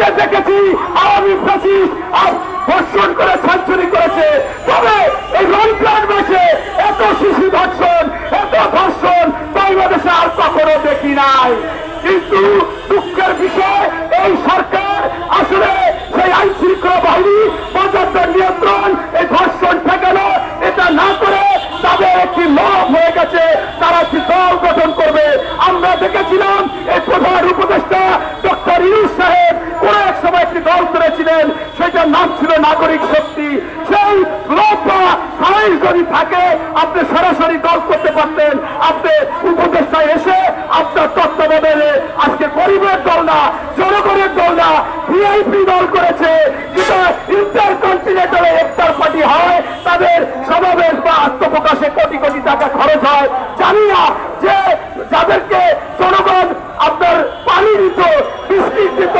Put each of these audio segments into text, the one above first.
আগে দেখেছি, আওয়ামী ফ্যাসিস্ট ধর্ষণ করে সেঞ্চুরি করেছে। তবে এই রমজান মাসে এত শিশু ধর্ষণ, এত ধর্ষণ বাংলাদেশে আর কখনো দেখি নাই। কিন্তু দুঃখের বিষয়, এই সরকার আসলে সেই আইন শৃঙ্খলা বাহিনী পর্যাপ্ত নিয়ন্ত্রণ, এই ধর্ষণ ঠেকানো, এটা না করে তাদের একটি লোভ হয়ে গেছে। একটি দল করেছিলেন সেটার নাম ছিল নাগরিক শক্তি। সেই যদি থাকে, আপনি সরাসরি দল করতে পারতেন। আপনি উপদেষ্টায় এসে আপনার তত্ত্বাবধানে আজকে গরিবের দল না, জনগণের দল না, ভিআইপি দল করেছে। যেটা ইন্টার কন্টিনেন্টালে একটার পার্টি হয়, তাদের সমাবেশ বা আত্মপ্রকাশে কোটি কোটি টাকা খরচ হয়। জানি না যে যাদেরকে জনগণ আপনার পানি দিত, বিস্কিট দিত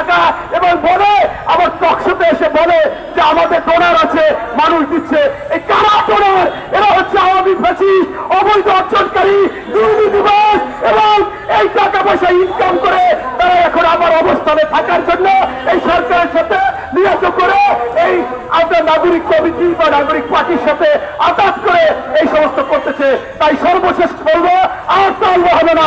টাকা এবং বলে, আবার টকশোতে এসে বলে যে আমাদের ডোনার আছে, মানুষ দিচ্ছে। এই কারা ডোনার? এরা হচ্ছে আওয়ামী ফেসিস অবৈধ অর্জনকারী দুর্নীতিবাস এবং এই টাকা পয়সা ইনকাম করে তারা এখন আমার অবস্থানে থাকার জন্য এই সরকারের সাথে নিয়োগ করে, এই আপনার নাগরিক কমিটি বা নাগরিক পার্টির সাথে আঘাত করে এই সমস্ত করতেছে। তাই সর্বশেষ বলব আর তাহলে হবে না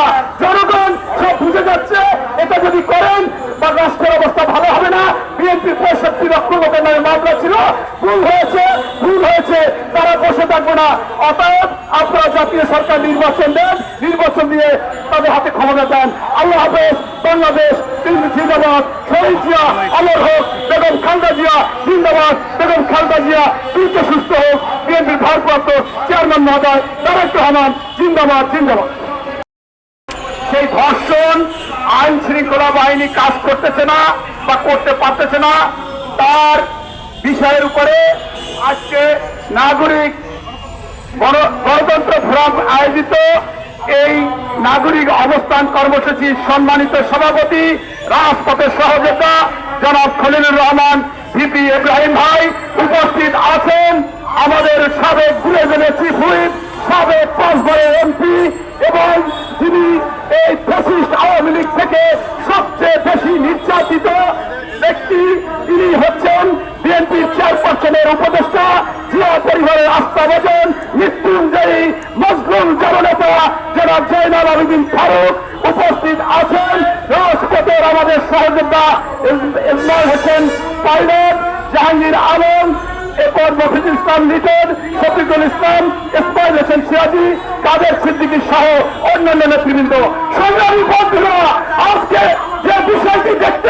না অতএব আপনারা জাতীয় সরকার নির্বাচন দেন, নির্বাচন দিয়ে তাদের হাতে ক্ষমতা দেন। আল্লাহ হাফেজ, বাংলাদেশ জিন্দাবাদ, শহীদ জিয়া অমর হোক, বেগম খালদা জিয়া, জিন্দাবাদ, বেগম খালদা জিয়া, দ্রুত সুস্থ হোক, বিএনপির ভারপ্রাপ্ত চেয়ারম্যান মহোদয় তারেক রহমান, জিন্দাবাদ জিন্দাবাদ। সেই ধর্ষণ, আইন শৃঙ্খলা বাহিনী কাজ করতেছে না বা করতে পারতেছে না, তার বিষয়ের উপরে আজকে নাগরিক গণতন্ত্র ফোরাম আয়োজিত এই নাগরিক অবস্থান কর্মসূচির সম্মানিত সভাপতি, রাজপথের সহযোগিতা জনাব খলিলুর রহমান, ভিপি ইব্রাহিম ভাই উপস্থিত আছেন আমাদের সাবেক গুরেজনের চিফ হুইপ, সাবেক পাঁচবারের এমপি এবং যিনি এই ফ্যাসিস্ট আওয়ামী লীগ থেকে সবচেয়ে বেশি নির্যাতিত ব্যক্তি তিনি হচ্ছেন বিএনপির চেয়ারপারসনের উপদেষ্টা, জিয়া পরিবারের আস্থাভাজন মোল্লা ইমরান হোসেন পাইলট জাহাঙ্গীর আলম, এরপর মফিজ ইসলাম লিটন, শফিকুল ইসলাম, ইসমাইল হোসেন সিয়াজি কাদের সিদ্দিকী সহ অন্যান্য নেতৃবৃন্দ। সংগ্রামী বন্ধুরা, আজকে যে বিষয়টি দেখতে